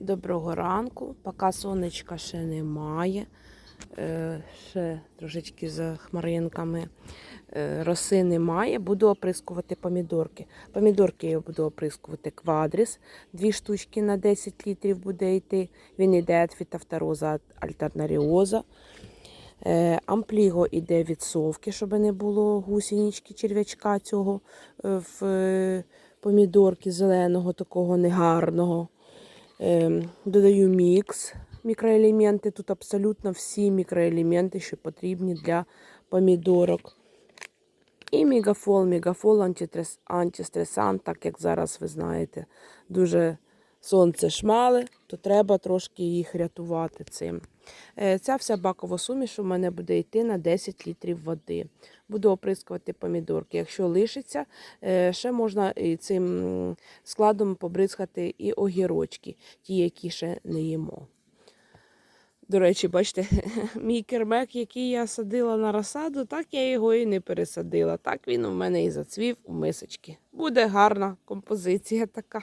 Доброго ранку. Поки сонечка ще немає. Е, ще трошечки за хмаринками. Е, роси немає. Буду оприскувати помідорки. Помідорки я буду оприскувати квадріс. Дві штучки на 10 літрів буде йти. Він йде від фітофтороза альтернаріоза. Е, Ампліго йде від совки, щоб не було гусінічки, черв'ячка цього в помідорки зеленого, такого негарного. Ем, Додаю мікс, мікроелементи. Тут абсолютно всі мікроелементи, що потрібні для помідорок. І мегафол, мегафол антистресант, так як зараз ви знаєте, дуже сонце шмали, то треба трошки їх рятувати цим. Е, Ця вся бакова суміш у мене буде йти на 10 літрів води. Буду оприскувати помідорки. Якщо лишиться, е, ще можна цим складом побризкати і огірочки, ті, які ще не їмо. До речі, бачите, мій кермек, який я садила на розсаду, так я його і не пересадила. Так він у мене і зацвів у мисочки. Буде гарна композиція така.